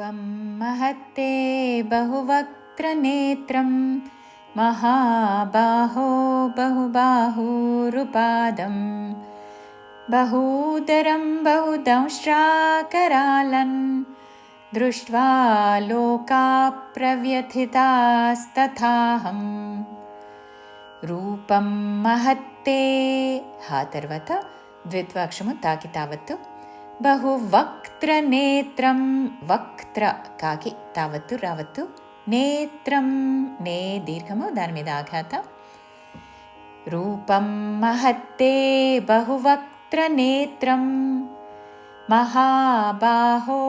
महत्ते बहुवक्त्रनेत्रं महाबाहो बहुबाहुरुपादं। बहूदरं बहुदंष्ट्राकरालन् दृष्ट्वा लोकाप्रव्यथितास्तथाहम् रूपं महत्ते हातर्वत द्वित्वाक्षमु ताकि तावत् बहुवक्त्र नेत्रं वक्त्रि तावत् नेत्रं ने दीर्घमु मीद आघात। रूपं महत्ते बहुवक्त्रनेत्रं महाबाहो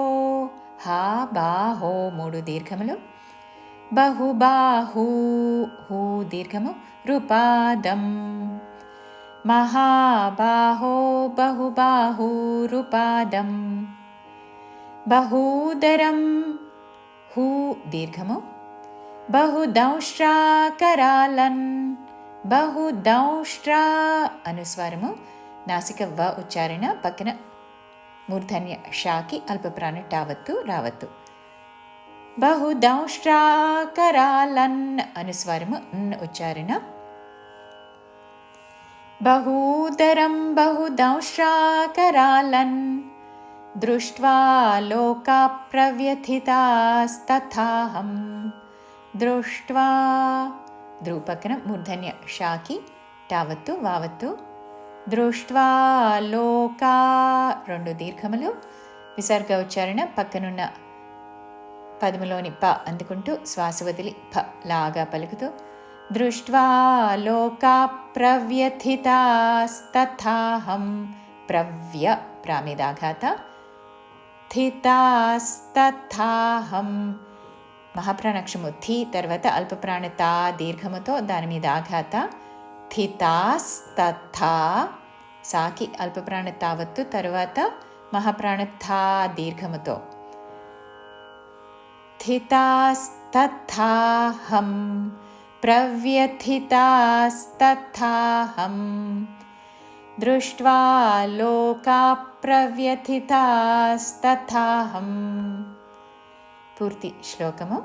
हा बाहो मूडु महाबाहो बहुबाहू हू दीर्घमु बहुबाहु महाबाहो बहुबाहुरुपादं बहूदरं हू दीर्घमु। बहुदंष्ट्रा अनुस्वारमु। नासिक व उच्चारण पक्कन मूर्धन्य शाकि अल्पप्राण टावत्तु रावत्तु। बहुदंष्ट्राकरालन् अनुस्वारमु। न उच्चारण बहूदरं बहुदंष्ट्राकरालन् दृष्ट्वा लोकाप्रव्यथितास्तथाहं दृष्ट्वा द्रुपकनं मूर्धन्य शाकि టావత్తు వావత్తు దృష్ట్వా లోకా రెండు దీర్ఘములు విసర్గ ఉచ్చారణ పక్కనున్న పదములోని ప అందుకుంటూ శ్వాస వదిలి ప లాగా పలుకుతూ दृष्ट्वा लोकाप्रव्यथितास्तथाहं प्रव्य प्रामेदाघात స్థితాస్తథాహం మహాప్రాణాక్షము థి తర్వాత అల్పప్రాణ తా దీర్ఘముతో దాని మీద ఆఘాత థితాస్తథా సాకి అల్పప్రాణ తావత్తు తర్వాత మహాప్రాణ థా దీర్ఘముతో స్థితాస్తథాహం प्रव्यथितास्तथाहं दृष्ट्वा लोकाप्रव्यथितास्तथाहं पूर्तिश्लोकमु।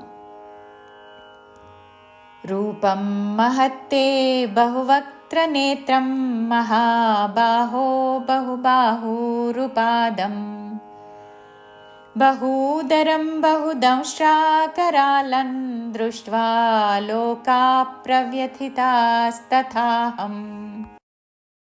रूपं महत्ते बहुवक्त्रनेत्रं महाबाहो बहुबाहुरुपादम् बहूदरं बहुदंष्ट्राकरालन् दृष्ट्वा लोकाप्रव्यथितास्तथाहम्